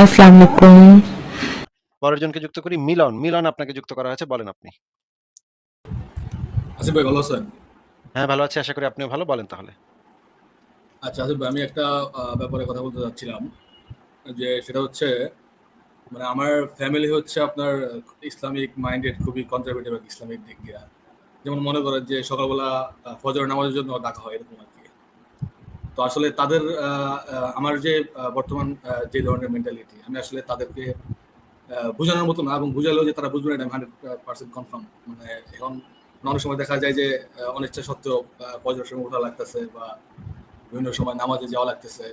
আসসালামু আলাইকুম। জনকে যুক্ত করি মিলন। মিলন আপনাকে যুক্ত করা হয়েছে। বলেন আপনি। আসিফ ভাই ভালো আছেন? হ্যাঁ, ভালো আছি। আশা করি আপনিও ভালো। বলেন তাহলে। আচ্ছা আসিফ ভাই আমি একটা ব্যাপারে কথা বলতে চাচ্ছিলাম। যে সেটা হচ্ছে মানে আমার ফ্যামিলি হচ্ছে আপনার ইসলামিক মাইন্ডেড খুবই কনজারভেটিভ ইসলামিক দিক দিয়া। যেমন মনে করেন যে সকালবেলা ফজর নামাজের জন্য ডাকা হয় এরকম আরকি। তো আসলে তাদের আমার যে বর্তমান যে ধরনের মেন্টালিটি আমি আসলে তাদেরকে বুঝানোর মতো না এবং বুঝালেও যে তারা বুঝবে না এটা আমি 100% কনফার্ম। মানে এখন অনেক সময় দেখা যায় যে অনিচ্ছা সত্ত্বেও ফজরের সময় ওঠা লাগতেছে বা বিভিন্ন সময় নামাজে যাওয়া লাগতেছে।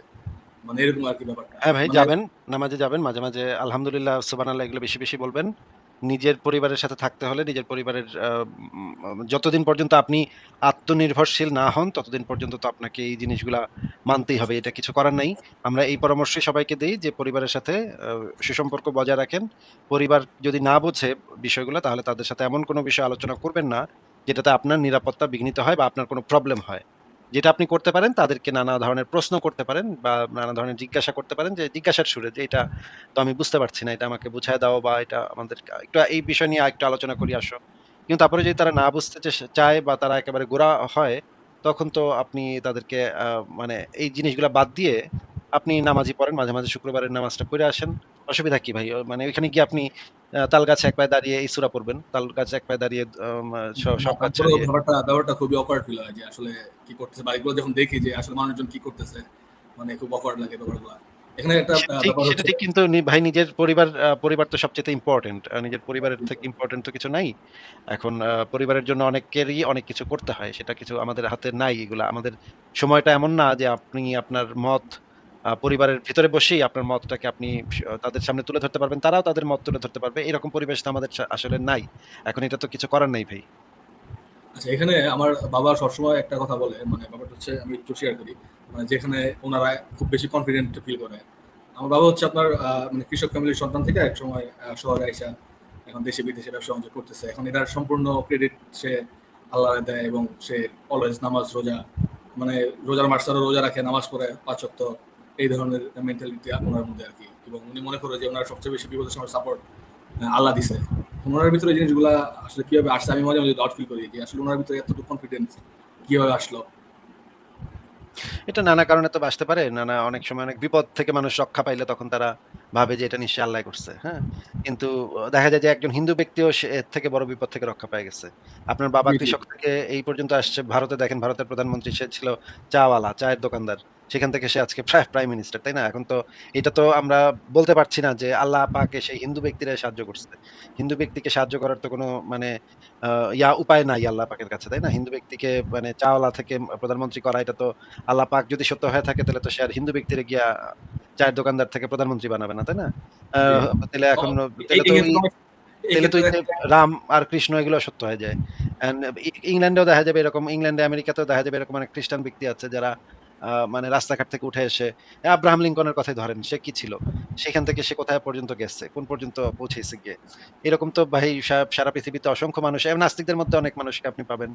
মানে এরকম আরকি ব্যাপারটা। হ্যাঁ ভাই মানে যাবেন। নামাজে যাবেন। মাঝে, মাঝে আলহামদুলিল্লাহ, সুবহানাল্লাহ এগুলো বেশি, বেশি বলবেন। নিজের পরিবারের সাথে থাকতে হলে, নিজের পরিবারের যতদিন পর্যন্ত আপনি আত্মনির্ভরশীল না হন, ততদিন পর্যন্ত তো আপনাকে এই জিনিসগুলা মানতেই হবে। এটা কিছু করার নাই। আমরা এই পরামর্শই সবাইকে দেই যে, পরিবারের সাথে সুসম্পর্ক বজায় রাখেন। পরিবার যদি না বোঝে বিষয়গুলো, তাহলে তাদের সাথে এমন কোনো বিষয় আলোচনা করবেন না, যেটাতে আপনার নিরাপত্তা বিঘ্নিত হয় বা আপনার কোনো প্রবলেম হয়। যেটা আপনি করতে পারেন, তাদেরকে নানা ধরনের প্রশ্ন করতে পারেন বা নানা ধরনের জিজ্ঞাসা করতে পারেন যে জিজ্ঞাসার সুরে যে এটা তো আমি বুঝতে পারছি না। এটা আমাকে বুঝায় দাও বা এটা আমাদের একটু এই বিষয় নিয়ে একটু আলোচনা করি, আসো। কিন্তু তারপরে যদি তারা না বুঝতে চায় বা তারা একেবারে গোড়া হয়, তখন তো আপনি তাদেরকে মানে এই জিনিসগুলা বাদ দিয়ে আপনি নামাজই পড়েন। মাঝে, মাঝে শুক্রবারের নামাজটা পইড়া আসেন। অসুবিধা কি ভাই? মানে ওইখানে গিয়ে আপনি তাল গাছে এক পায়ে দাঁড়িয়ে এই সূরা পড়বেন। তাল গাছে এক পায়ে দাঁড়িয়ে সব কাজ ব্যাপারটা ব্যাপারটা খুবই অকওয়ার্ড ফিল হয় যে আসলে কি করতেছে বা এগুলো যখন দেখি যে আসলে মানুষজন কি করতেছে মানে খুব অকওয়ার্ড লাগে ব্যাপারগুলা। এখানে একটা ঠিক, ব্যাপার সেটা ঠিক কিন্তু ভাই নিজের পরিবার পরিবার তো সবচাইতে ইম্পোর্টেন্ট। নিজের পরিবারের থেকে ইম্পোর্টেন্ট তো কিছু নাই। এখন পরিবারের জন্য অনেকেরই অনেক কিছু করতে হয়। সেটা কিছু আমাদের হাতে নাই এগুলা। আমাদের সময়টা এমন না যে আপনি আপনার মত পরিবারের ভিতরে বসেই আপনার মতটাকে আপনি তাদের সামনে তুলে ধরতে পারবেন। তারাও তাদের মত তুলে ধরতে পারবে। এরকম পরিবেশ আমাদের আসলে নাই। এখন এটা তো কিছু করার নাই ভাই। আচ্ছা এখানে আমার বাবা সবসময় একটা কথা বলে মানে ব্যাপারটা হচ্ছে আমি একটু শেয়ার করি। মানে যেখানে ওনারা খুব বেশি কনফিডেন্ট ফিল করে। আমার বাবা হচ্ছে আপনার মানে কৃষক ফ্যামিলির সন্তান থেকে এক সময় শহরে আইসা এখন দেশে বিদেশে ব্যবসা-বাণিজ্য করতেছে। এখন এটার সম্পূর্ণ ক্রেডিট সে আল্লাহ দেয় এবং সে অলওয়েজ নামাজ রোজা মানে রোজার মাসেরও রোজা রাখে, নামাজ পড়ে ৫ ওয়াক্ত এই ধরনের মেন্টালিটি ওনার মধ্যে আর কি এবং উনি মনে করে যে ওনার সবচেয়ে বেশি বিপদের সময় সাপোর্ট আল্লাহ দিছে। ওনার ভিতরে জিনিসগুলা আসলে কীভাবে আসছে আমি মাঝে, মাঝে ডাউট ফিল করি যে আসলে ওনার ভিতরে এতটুকু কনফিডেন্স কীভাবে আসলো? এটা নানা কারণে তো আসতে পারে। নানা অনেক সময় অনেক বিপদ থেকে মানুষ রক্ষা পাইলে তখন তারা ভাবে যে এটা নিশ্চয়ই আল্লাহ করছে। হ্যাঁ? কিন্তু দেখা যায় যে একজন হিন্দু ব্যক্তিও এর থেকে বড় বিপদ থেকে রক্ষা পেয়ে গেছে। আপনার বাবা। কৃষক থেকে এই পর্যন্ত আসছে। ভারতে দেখেন ভারতের প্রধানমন্ত্রী সে ছিল চাওয়ালা, চায়ের দোকানদার। সেখান থেকে সে আজকে প্রাইম মিনিস্টার, তাই না? এখন তো এটা তো আমরা বলতে পারছি না যে আল্লাহ পাক সেই হিন্দু ব্যক্তিরাই সাহায্য করছে। হিন্দু ব্যক্তিকে সাহায্য করার তো কোনো মানে ইয়া উপায় নাই আল্লাহ পাকের কাছে, তাই না? হিন্দু ব্যক্তিকে মানে চাওয়ালা থেকে প্রধানমন্ত্রী করা এটা তো আল্লাহ পাক যদি সত্য হয়ে থাকে তাহলে তো সে আর হিন্দু ব্যক্তিরা গিয়া চায়ের দোকানদার থেকে প্রধানমন্ত্রী বানাবে না, তাই না? তাহলে। এখন তাহলে তো রাম আর কৃষ্ণ এগুলো সত্য হয়ে যায়। ইংল্যান্ডেও দেখা যাবে এরকম ইংল্যান্ডে আমেরিকাতেও দেখা যাবে এরকম অনেক খ্রিস্টান ব্যক্তি আছে যারা মানে রাস্তাঘাট থেকে উঠে এসে আব্রাহাম লিঙ্কনের কথাই ধরেন। সে কি ছিল? সেখান থেকে সে কোথায় পর্যন্ত গেছে? কোন পর্যন্ত পৌঁছেছে গিয়ে? এরকম তো ভাই সারা পৃথিবীতে অসংখ্য মানুষ এবং নাস্তিকদের মধ্যে অনেক মানুষকে আপনি পাবেন।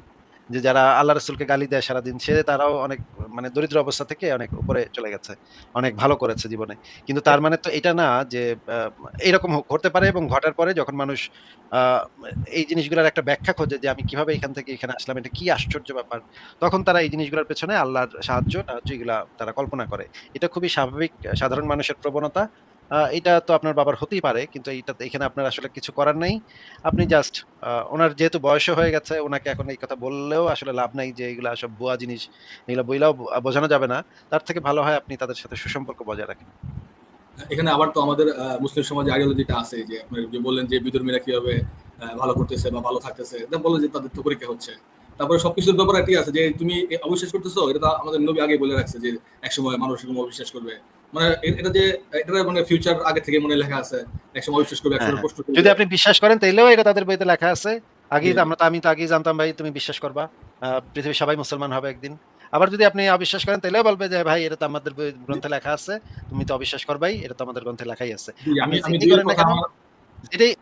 যে যারা আল্লাহ রাসূলকে গালি দেয় সারাদিন সে তারাও অনেক মানে দরিদ্র অবস্থা থেকে অনেক উপরে চলে গেছে। অনেক ভালো করেছে জীবনে। কিন্তু তার মানে তো এটা না যে এরকম ঘটতে পারে এবং ঘটার পরে যখন মানুষ এই জিনিসগুলার একটা ব্যাখ্যা খোঁজে যে আমি কীভাবে এখান থেকে এখানে আসলাম, এটা কি আশ্চর্য ব্যাপার। তখন তারা এই জিনিসগুলোর পেছনে আল্লাহর সাহায্য টাহায্য এগুলা তারা কল্পনা করে। এটা খুবই স্বাভাবিক সাধারণ মানুষের প্রবণতা। এটা তো আপনার বাবার হতেই পারে। কিন্তু এইটাতে এখানে আপনার আসলে কিছু করার নাই। আপনি জাস্ট আ উনার যেহেতু বয়সও হয়ে গেছে, উনাকে এখন এই কথা বললেও আসলে লাভ নাই যে এগুলা সব ভুয়া জিনিস। এগুলা বইলাও বোঝানো যাবে না। তার থেকে ভালো হয় আপনি তাদের সাথে সুসম্পর্ক বজায় রাখেন। এখানে আবার তো আমাদের মুসলিম সমাজে আইডিওলজিটা আছে যে আপনি যে বললেন যে বিধর্মীরা কীভাবে ভালো করতেছে বা ভালো থাকতেছে। এটা বলে যে তাদের তো পরীক্ষা হচ্ছে। তারপরে সবকিছুর ব্যাপারে ঠিক আছে যে তুমি অবিশ্বাস করতেছো এটা তো আমাদের নবী আগেই বলে রাখছে যে একসময় মানুষ এরকম অবিশ্বাস করবে। মানে এটা যে এটার মানে ফিউচার আগে থেকে মনে লেখা আছে। একসময় অবিশ্বাস করবে, হ্যাঁ, একসময় হ্যাঁ। করবে। যদি আপনি বিশ্বাস করেন তাইলেও এটা তাদের বইতে লেখা আছে। জি। আমরা তো আমি তো আগেই জানতাম ভাই তুমি বিশ্বাস করবা। পৃথিবীর সবাই মুসলমান হবে একদিন। আবার যদি আপনি অবিশ্বাস করেন তাইলেও বলবে যে ভাই এটা তো আমাদের গ্রন্থে লেখা আছে। তুমি তো অবিশ্বাস করবাই। এটা তো আমাদের গ্রন্থে লেখাই আছে। জি, আপনি আমি আমি যেটাই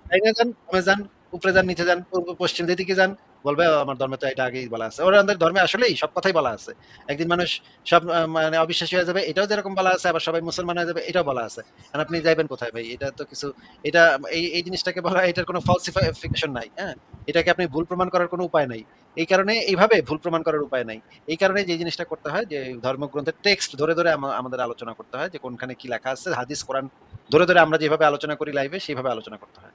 ২ উপরে যান, নিচে যান, পশ্চিম যেদিকে যান বলবে আমার ধর্মে তো এটা আগেই বলা আছে।" ওনাদের ধর্মে আসলেই সব কথাই বলা আছে। একদিন মানুষ সব মানে অবিশ্বাসী হয়ে যাবে এটাও যেরকম বলা আছে আবার সবাই মুসলমান হয়ে যাবে এটাও বলা আছে। এখন আপনি যাইবেন কোথায় ভাই? এটা তো কিছু এটা এই, এই জিনিসটাকে বলা এটার কোনো falsification নাই, হ্যাঁ? এটাকে আপনি ভুল প্রমাণ করার কোনো উপায় নাই। এই কারণে এইভাবে ভুল প্রমাণ করার উপায় নাই। এই কারণে যে জিনিসটা করতে হয় যে ধর্মগ্রন্থের টেক্সট ধরে, ধরে আমাদের আলোচনা করতে হয় যে কোনখানে কি লেখা আছে হাদিস, কোরআন ধরে, ধরে আমরা যেভাবে আলোচনা করি লাইভে সেভাবে আলোচনা করতে হয়।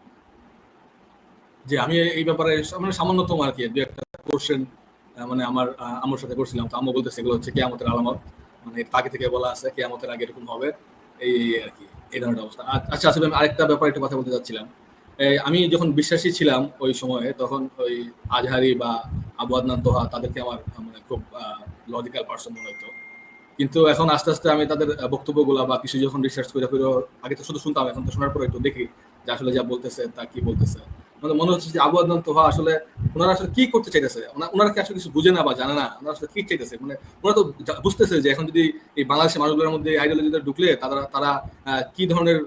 জি, আমি এই ব্যাপারে মানে সামান্যতম আরকি ২-১ টা কোয়েশ্চেন আ মানে আমার আমার সাথে করছিলাম। তো আম্মু বলতেছে এগুলো হচ্ছে কিয়ামতের আলামত। মানে আগে থেকে বলা আছে কিয়ামতের আগে এরকম হবে। এই, আর কি এই ধরনের অবস্থা। আচ্ছা আসলে আমি আরেকটা ব্যাপারে একটু কথা বলতে চাচ্ছিলাম। আমি যখন বিশ্বাসী ছিলাম ওই সময়ে তখন ওই আজহারি বা আবু আদনান তোহা তাদেরকে আমার মানে খুব লজিক্যাল পারসন মনে হইতো। কিন্তু এখন আস্তে, আস্তে আমি তাদের বক্তব্যগুলো বা কিছু যখন রিসার্চ করে আগে তো শুধু শুনতাম এখন তো শোনার পরে একটু দেখি যে আসলে যা বলতেছে তা কি বলতেছে। মানে মনে হচ্ছে যে আবু আদনান তোহা আসলে ওনারা আসলে কি করতে চাইতেছে? ওনারা কি আসলে কিছু বুঝে না বা জানে না? উনারা আসলে কি চাইতেছে? মানে উনারা তো বুঝতেছে যে এখন যদি এই বাংলাদেশের মানুষগুলোর মধ্যে এই আইডিওলজিটা ঢুকলে তারা তারা কি ধরনের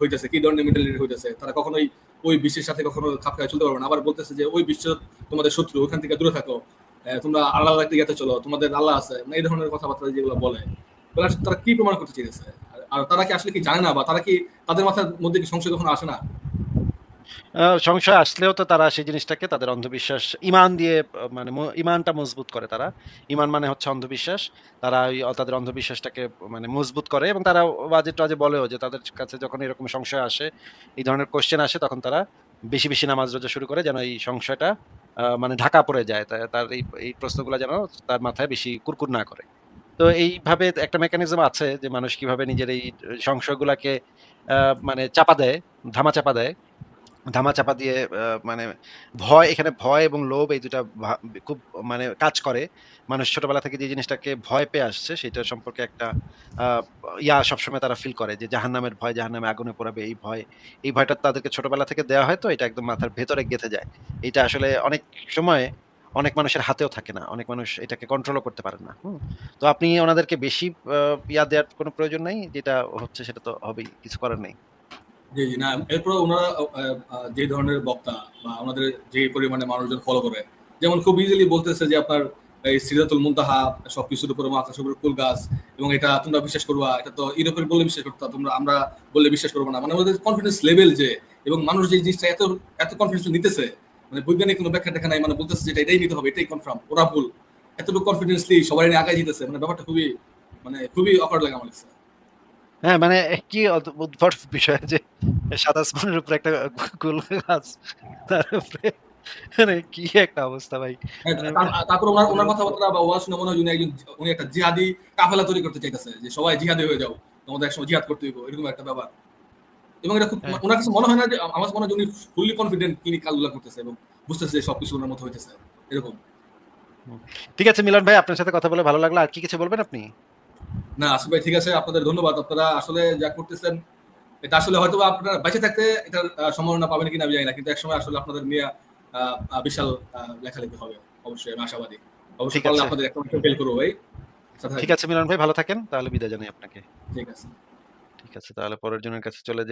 হইতেছে, কি ধরনের মেন্টালিটি হইতেছে। তারা কখনোই ওই বিশ্বের সাথে কখনো খাপ খাইয়ে চলতে পারবে না। আবার বলতেছে যে ওই বিশ্ব তোমাদের শত্রু ওখান থেকে দূরে থাকো। তোমরা আল্লাহর একটা ইয়াতে চলো। তোমাদের আল্লাহ আছে। মানে এই ধরনের কথাবার্তা যেগুলো বলে। তারা কি প্রমাণ করতে চাইতেছে? আর তারা কি আসলে কি জানে না বা তারা কি তাদের মাথার মধ্যে কি সংশয় কখনো আসে না? সংশয় আসলেও তো তারা সেই জিনিসটাকে তাদের অন্ধবিশ্বাস ইমান দিয়ে মানে ইমানটা মজবুত করে তারা। ইমান মানে হচ্ছে অন্ধবিশ্বাস। তারা ওই তাদের অন্ধবিশ্বাসটাকে মানে মজবুত করে এবং তারা ওয়াজে-টোয়াজে বলেও যে তাদের কাছে যখন এরকম সংশয় আসে, এই ধরনের কোশ্চেন আসে তখন তারা বেশি, বেশি নামাজ রোজা শুরু করে যেন এই সংশয়টা মানে ঢাকা পড়ে যায়। তার এই, এই প্রশ্নগুলো যেন তার মাথায় বেশি কুরকুর না করে। তো এইভাবে একটা মেকানিজম আছে যে মানুষ কীভাবে নিজের এই সংশয়গুলাকে মানে চাপা দেয়, ধামাচাপা দেয়। ধামাচাপা দিয়ে মানে ভয় এখানে ভয় এবং লোভ এই দুটা খুব মানে কাজ করে। মানুষ ছোটবেলা থেকে যে জিনিসটাকে ভয় পেয়ে আসছে সেটা সম্পর্কে একটা ইয়া সবসময় তারা ফিল করে যে জাহান্নামের ভয়, জাহান্নামে আগুনে পোড়াবে এই ভয়। এই ভয়টা তাদেরকে ছোটবেলা থেকে দেওয়া হয় তো এটা একদম মাথার ভেতরে গেঁথে যায়। এটা আসলে অনেক সময় অনেক মানুষের হাতেও থাকে না। অনেক মানুষ এটাকে কন্ট্রোলও করতে পারেন না। তো আপনি ওনাদেরকে বেশি ইয়া দেওয়ার কোনো প্রয়োজন নাই। যেটা হচ্ছে সেটা তো হবেই। কিছু করার নেই। জি। না এরপরেও উনারা ও আ আ যে ধরনের বক্তা বা উনাদের যে পরিমাণে মানুষজন ফলো করে। যেমন খুব ইজিলি বলতেছে যে আপনার এই সিদরাতুল মুনতাহা উপরে ফুল গাছ এবং এটা তোমরা বিশ্বাস করবা। এটা তো ইউরোপের বিশ্বাস। তোমরা আমরা বিশ্বাস করব না। মানে ওদের কনফিডেন্স লেভেল যে এবং মানুষ যে জিনিসটা এত, এত কনফিডেন্স নিতেছে মানে বৈজ্ঞানিক কোনো ব্যাখ্যা-ট্যাখ্যা নাই। মানে বলতেছে যে এটাই নিতে হবে, এটাই কনফার্ম। ওরা ভুল। এতটুকু কনফিডেন্সলি সবাই নিয়ে আগায় জিতেছে। মানে ব্যাপারটা খুবই মানে খুবই অকওয়ার্ড লাগে আমার কাছে। হ্যাঁ, মানে কি উদ্ভট বিষয় যে সাদা আসমানের উপরে একটা কুল গাছ। তার উপরে মানে কি একটা অবস্থা ভাই। হ্যাঁ, তারপরে উনার কথাবার্তা বা ওয়াজ শুনে মনে হয় একজন উনি একটা জিহাদি কাফেলা তৈরি করতে চাইতেছে। যে সবাই জিহাদি হয়ে যাও। তোমাদের একসময় জিহাদ করতে হইব। এরকম একটা ব্যাপার। এবং এটা খুব হ্যাঁ। উনার কাছে মনে হয় না যে আমার মনে হয় উনি ফুললি কনফিডেন্ট তিনি কাজগুলা করতেছে এবং বুঝতেছে যে সবকিছু উনার মতো হইতেছে। এরকম। ঠিক আছে মিলন ভাই আপনার সাথে কথা বলে ভালো লাগল। আর কি কিছু বলবেন আপনি? না আসিফ ভাই ঠিক আছে। আপনাদের ধন্যবাদ। আপনারা আসলে যা করতেছেন এটা আসলে হয়তো আপনারা বেঁচে থাকতে এটার সম্ভাবনা পাবেন কিনা আমি জানি না। কিন্তু একসময় আসলে আপনাদের নিয়ে বিশাল লেখালেখি হবে। অবশ্যই আমি আশাবাদী। অবশ্যই আপনাদের একটা ফেল করব ভাই। ঠিক আছে মিলন ভাই ভালো থাকেন। তাহলে বিদায় জানাই আপনাকে। ঠিক আছে। ঠিক আছে তাহলে পরের জনের কাছে চলে যাই।